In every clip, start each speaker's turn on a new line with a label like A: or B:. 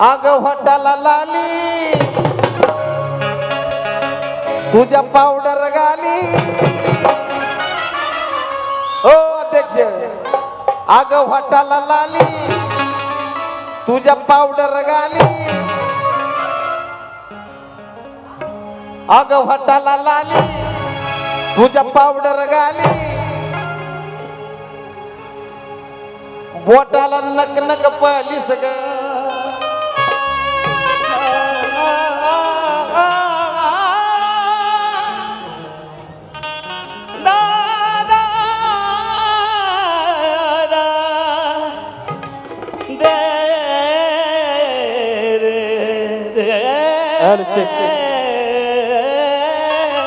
A: आग हटाला लाली. तुझ्या पावडर गाली. हो अध्यक्ष आग हटाला लाली. तुझ्या पावडर गाली. आग हटाला लाली. तुझ्या पावडर गाली. बोटाला नक नक पालीस
B: सगळं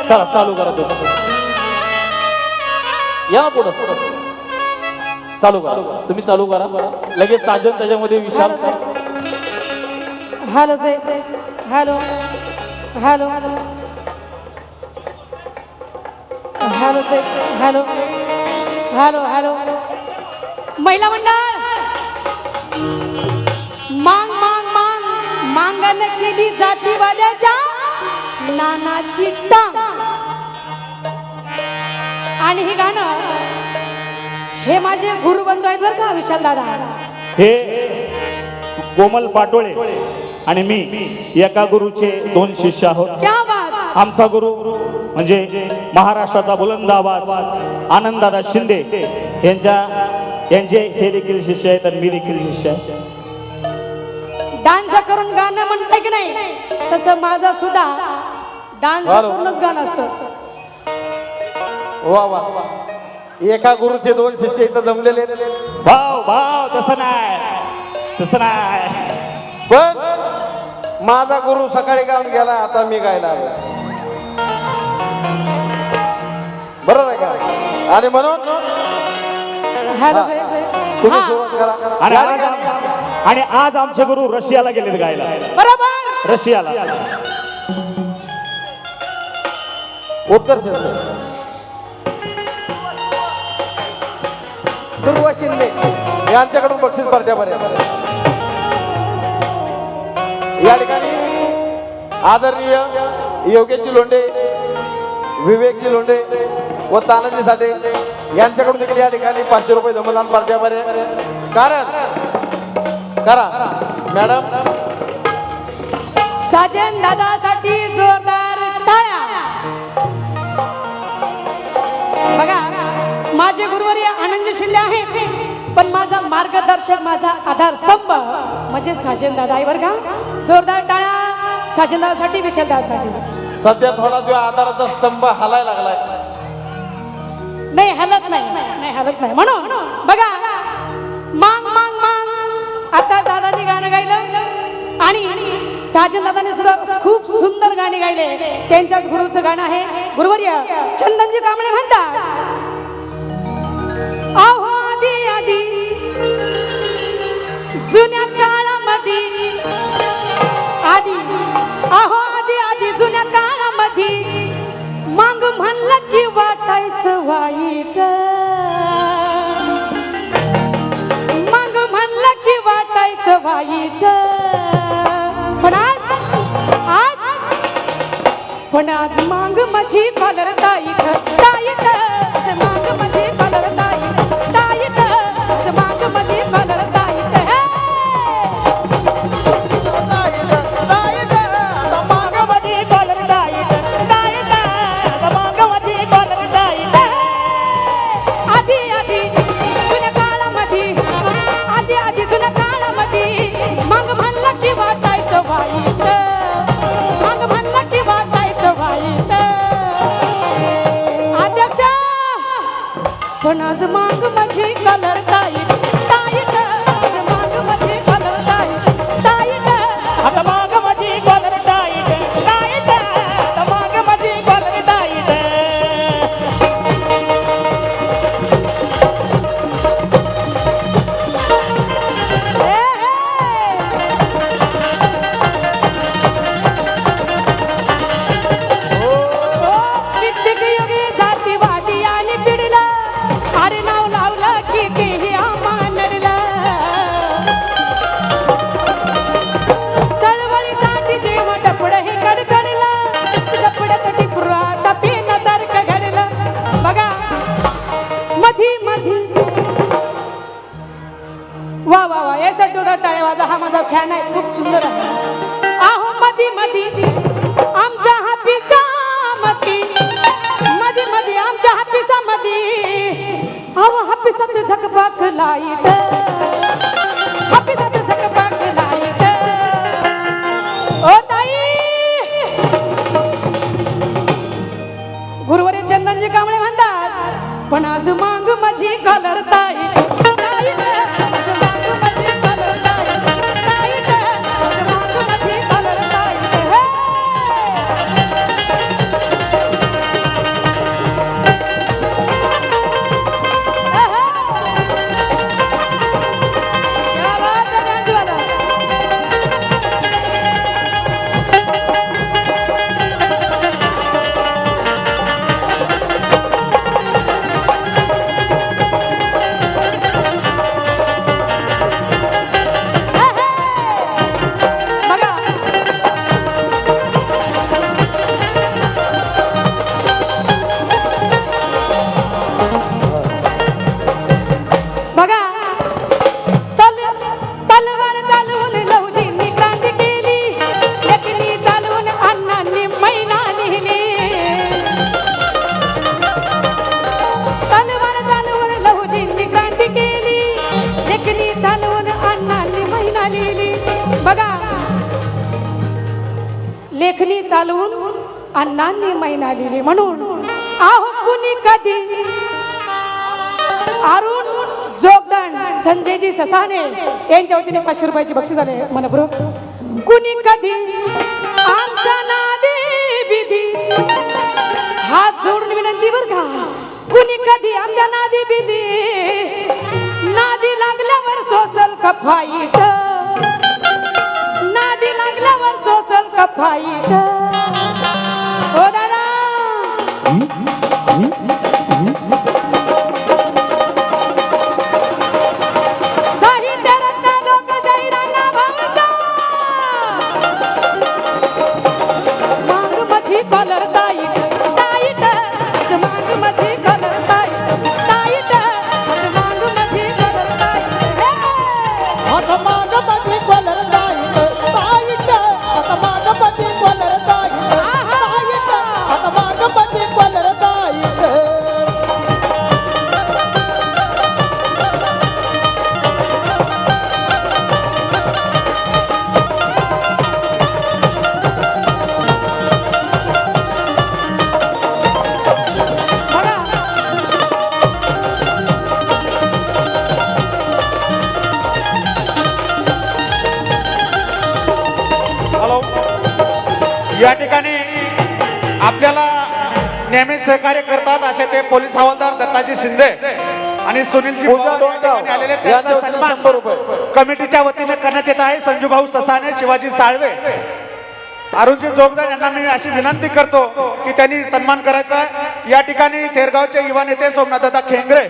B: चला चालू करा तुम्ही या पुढं. चालू करा. तुम्ही चालू करा. लगेच साजन त्याच्यामध्ये Vishal
C: hello say hello. Hello. Hello say hello. Hello hello. महिला मंडळ. मांग मांग मांग. मांगन केली जातीवाद्याच्या नानाची टांग. आणि हे गाणं हे माझे गुरुबंधू आहेत बरं का विशाल दादा.
D: हे कोमल पाटोळे आणि मी एका गुरुचे दोन शिष्य आहोत.
C: क्या बात.
D: आमचा गुरु म्हणजे महाराष्ट्राचा बुलंद आवाज आनंददादा शिंदे. यांच्या यांचे हे देखील शिष्य आहेत आणि मी देखील शिष्य आहे.
C: डान्स करून गाणं म्हणतं की नाही? तसं माझा सुद्धा डान्स. करूनच गाणं असतं.
A: वा वा. एका गुरुचे दोन शिष्य इथं जमलेले आहेत.
D: भाव भाव तसं नाही. तसं नाही.
A: पण माझा गुरु सकाळी गाऊन गेला आता मी गायला आलो बरोबर आहे का? आणि म्हणून?
C: हॅलो
A: तुम्ही सुरुवात करा
D: आणि
A: या
D: आज
A: ठिकाणी.
D: आम- आणि आज आमचे गुरु रशियाला गेलेत गायला.
C: बरोबर.
D: रशियाला.
A: उत्कर्ष दुर्वा शिंदे. यांच्याकडून बक्षीस पार्ट्यापर्यंत. या ठिकाणी आदरणीय योगेशजी लोंढे विवेकजी लोंढे व तानाजी साठे यांच्याकडून देखील या ठिकाणी पाचशे रुपये दमदान पार्ट्यापर्यंत. कारण करा मॅडम.
C: साजन दादा शिंदे आहेत. पण माझा मार्गदर्शक माझा आधारस्तंभ म्हणजे साजन दादा आहे बरं का? जोरदार टाळ्या. साजन दादासाठी विशाल दादासाठी.
A: सध्या थोडा तो आधाराचा स्तंभ हलायला लागलाय.
C: नाही हलत नाही. नाही हलत नाही. म्हणून बघा. मांग मांग मांग. आता दादानी गाणं गायलं. आणि साजन दादाने सुद्धा खूप सुंदर गाणे गायले. त्यांच्याच गुरुचं गाणं आहे. गुरुवर्य चंदनजी कांबळे म्हणतात. आहो आधी आधी जुन्या काळामध्ये. आधी अहो आधी आधी जुन्या काळामध्ये. मग म्हणलं की वाटायचं वाईट. मग म्हणलं की वाटायचं वाईट. पण आज आज पण आज मांग माझी कॉलर टाईट टाईट मांग माझी এখন আজ মাগ हापीसात झकपाक लाइट. हापीसात झकपाक लाइट. ओ ताई! गुरुवारी चंदनजी कांबळे म्हणतात पण आज मांग माझी कलरता महिना म्हणून आहो कुणी कधी? अरुण जोगदान संजयजी ससाने यांच्या वतीने पाचशे रुपयाची बक्षीस झाले मनपूर्वक. कुणी कधी? आमच्या नादी बिधी हात जोडून विनंती बर का? कुणी कधी आमच्या नादी बिधी नादी लागल्यावर सोसल कफाईट नादी लागल्यावर सोसल कफाईट हो दादा
D: Mm-hmm. नेहमी सहकार्य करतात असे ते पोलीस हवालदार दत्ताजी शिंदे आणि सुनीलजी. कमिटीच्या वतीने करण्यात येत आहे संजूभाऊ ससाने शिवाजी साळवे अरुणजी जोगदार यांना मी अशी विनंती करतो की त्यांनी सन्मान करायचा. या ठिकाणी थेरगावचे युवा नेते सोमनाथदादा खेंगरे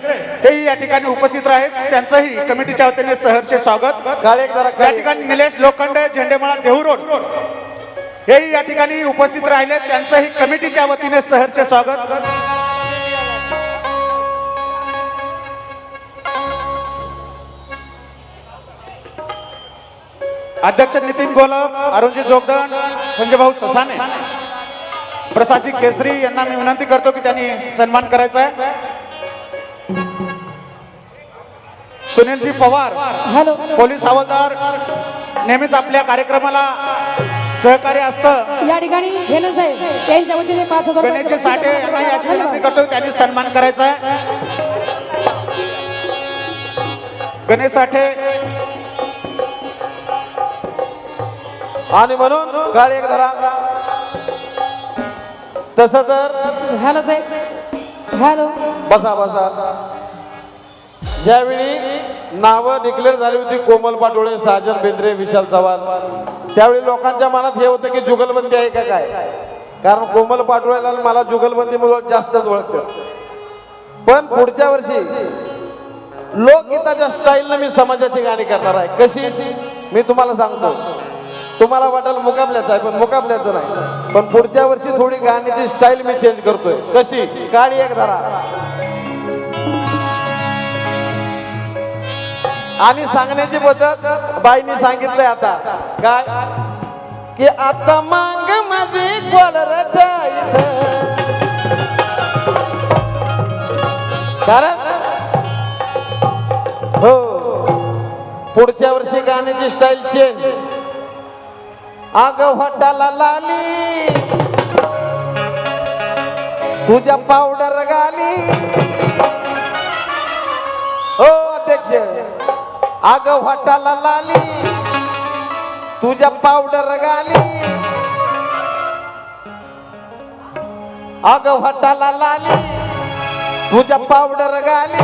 D: हेही या ठिकाणी उपस्थित आहेत त्यांचंही कमिटीच्या वतीने सहर्ष स्वागत या. ठिकाणी निलेश लोखंडे झेंडेमाळा देहू रोड हेही या ठिकाणी उपस्थित राहिले. त्यांचंही कमिटीच्या वतीने सहर्ष स्वागत. अध्यक्ष नितीन गोलब अरुणजी जोगदन संजय भाऊ ससाने प्रसादजी केसरी यांना मी विनंती करतो की त्यांनी सन्मान करायचा आहे. सुनीलजी पवार
C: हॅलो.
D: पोलीस हवालदार नेहमीच आपल्या कार्यक्रमाला सहकार्य असतं.
C: या ठिकाणी घेणंच आहे त्यांच्या वतीने पाच हजार रुपयाचं
D: गणेशजी साठे. यांना याची विनंती. करतो त्यांनी सन्मान करायचा आहे. गणेश साठे.
A: आणि म्हणून काळे एक धरा. तसं तर
C: हॅलो साहेब. हॅलो.
A: बसा बसा. ज्यावेळी नावं डिक्लेअर झाली होती कोमल पाटोळे साजन बेंद्रे विशाल चव्हाण त्यावेळी लोकांच्या मनात हे होतं की जुगलबंदी आहे का काय? कारण कोमल पाटोळेला मला जुगलबंदी जुगलबंदीमुळे जास्तच ओळखतं पण पुढच्या वर्षी लोकगीताच्या स्टाईलनं मी समाजाची गाणी करणार आहे. कशी? मी तुम्हाला सांगतो. तुम्हाला वाटेल मुकाबल्याचं आहे पण मुकाबल्याचं नाही. पण पुढच्या वर्षी थोडी गाण्याची स्टाईल मी चेंज करतोय. कशी? काळी एक धरा. आणि सांगण्याची पद्धत बाईनी सांगितलंय आता. काय? की आता मांग माझी कारण? हो. पुढच्या वर्षी गाण्याची स्टाईल चेंज आग हॉटाला लाली. तुझ्या पावडर गाली. हो अध्यक्ष. अग वाटाला लाली तुझ्या पावडर गाली. अग वाटाला लाली तुझ्या पावडर गाली.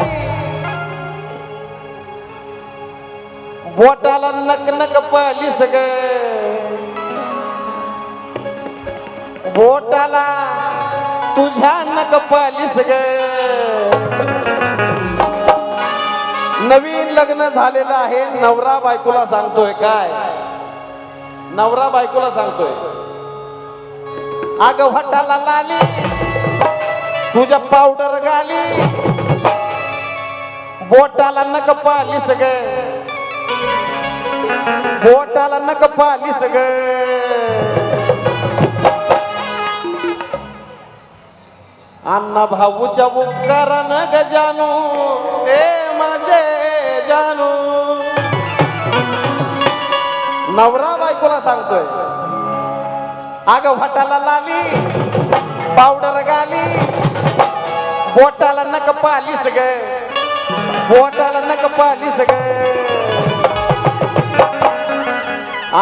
A: बोटाला नक नक पालीस ग. बोटाला तुझ्या नक पालीस ग. नवीन लग्न झालेलं आहे. नवरा बायकोला सांगतोय काय? नवरा बायकोला सांगतोय. अग हटाला लाली तुझ्या पावडर गाली बोटाला नक पाली ग बोटाला नक पाली ग अण्णा भाऊच्या उपकारानं गजानू. ए नवरा बायकोला सांगतोय. अग भटाला लाली पावडर गाली बोटाला नक पालीस ग बोटाला नक पालीस ग.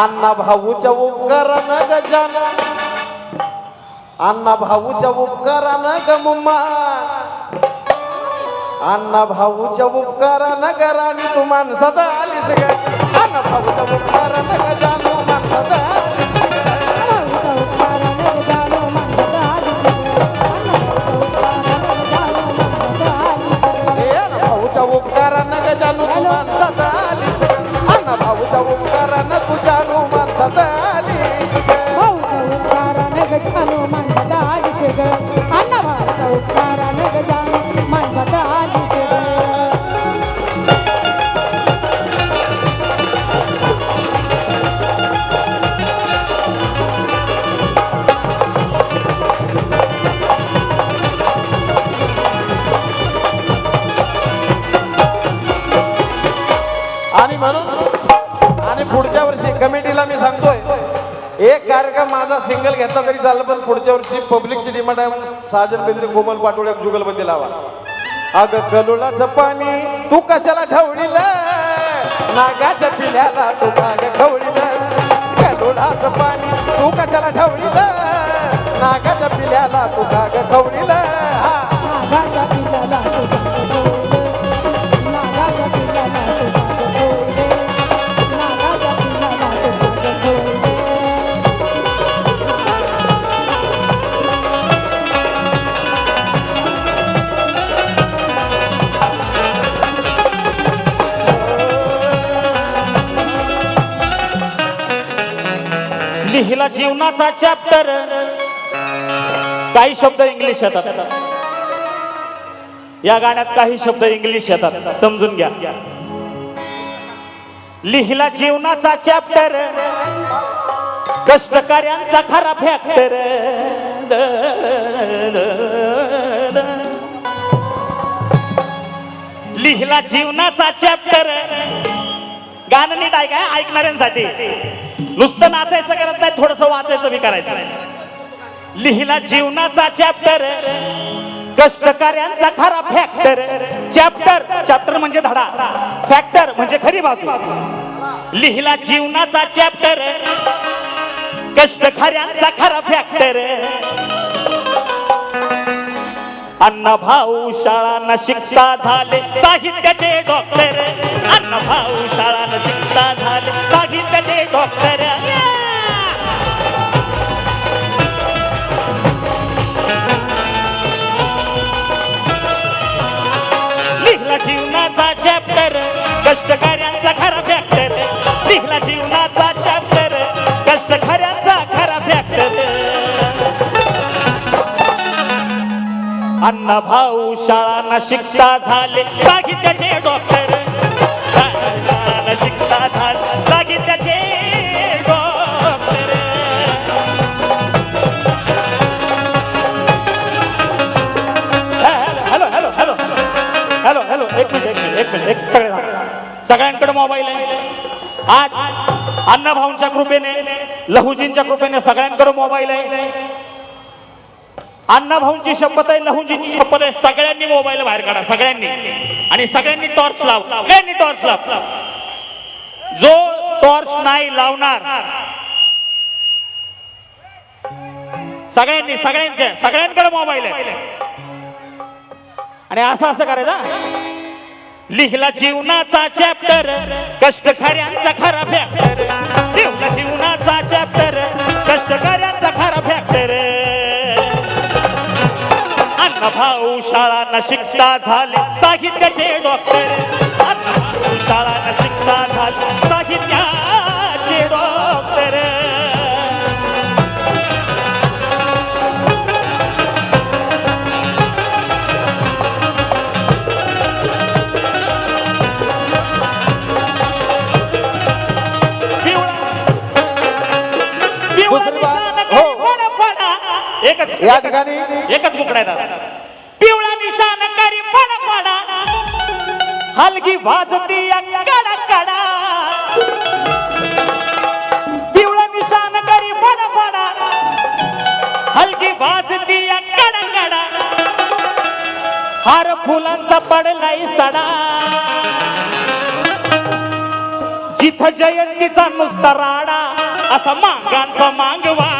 A: अण्णा भाऊच्या उपकारानं जाना अण्णा भाऊच्या उपकारानं ग मुम्मा. अण्णा भाऊच्या उपकारानं ग राणी तू माणसाचा आलीस ग. अण्णा भाऊच्या उपकारानं ग कार्यक्रम माझा सिंगल घेतला तरी चाललं पण पुढच्या वर्षी पब्लिकची डिमांड आहे म्हणून साजन बेंद्रे कोमल पाटोळे जुगलबंदी लावा. अग गलुलाच पाणी तू कशाला ठेवलील नागाच्या पिल्याला तू नाग खवडील गलुलाच पाणी तू कशाला ठेवलील नागाच्या पिल्याला तू नाग खवडील हा
B: जीवनाचा चॅप्टर काही शब्द इंग्लिश येतात. या गाण्यात काही शब्द इंग्लिश येतात. समजून घ्या. लिहिला जीवनाचा चॅप्टर कष्टकऱ्यांचा खरा फॅक्टर लिहिला जीवनाचा चॅप्टर गाणं नीट आहे काय ऐकणाऱ्यांसाठी. नुसतं नाचायचं करत नाही थोडस वाचायचं बी करायचं. लिहिला जीवनाचा चॅप्टर कष्टकऱ्यांचा खरा फॅक्टर चॅप्टर चॅप्टर म्हणजे धडा. फॅक्टर म्हणजे खरी बाजू. लिहिला जीवनाचा चॅप्टर कष्टकऱ्यांचा खरा फॅक्टर अण्णा भाऊ शाळा न शिकता झाले. साहित्याचे डॉक्टर अण्णा भाऊ शाळा न शिकता झाले. साहित्याचे डॉक्टर लिहिला जीवनाचा चॅप्टर कष्टकऱ्यांचा खरा अन्न भाऊ शाळा न शिकता झाले. साहित्याचे डॉक्टर शिकता झाले. Doctor hello hello hello hello hello एक एक सगळ्यांकडे मोबाईल आहे. आज अण्णा भाऊंच्या कृपेने लहुजींच्या कृपेने सगळ्यांकडे मोबाईल आहे. अण्णाभाऊंची शपथ आहे लहुजींची शपथ आहे. सगळ्यांनी मोबाईल बाहेर काढा सगळ्यांनी. आणि सगळ्यांनी टॉर्च लाव. सगळ्यांनी टॉर्च लाव. जो टॉर्च नाही लावणार सगळ्यांनी सगळ्यांच्या सगळ्यांकडे मोबाईल आहे. आणि असं असं करायचं लिहिला जीवनाचा चॅप्टर कष्टकऱ्यांचा खरा फॅक्टर लिहिला जीवनाचा चॅप्टर अण्णाभाऊ शाळा न शिकता झाले. साहित्याचे डॉक्टर शाळा न शिकता झाले. साहित्याचे डॉक्टर
A: हो.
B: फडा फडा. एकच
A: या ठिकाणी
B: एकच आहे निशान करी फडा फडा. हलगी वाजती कडा कडा. पिवळा निशान करी फडा फडा. हलगी वाजती कडा कडा. हार फुलांचा पडलाय सडा. जिथं जयंतीचा नुसता राडा असा मांगांचा मांगवा.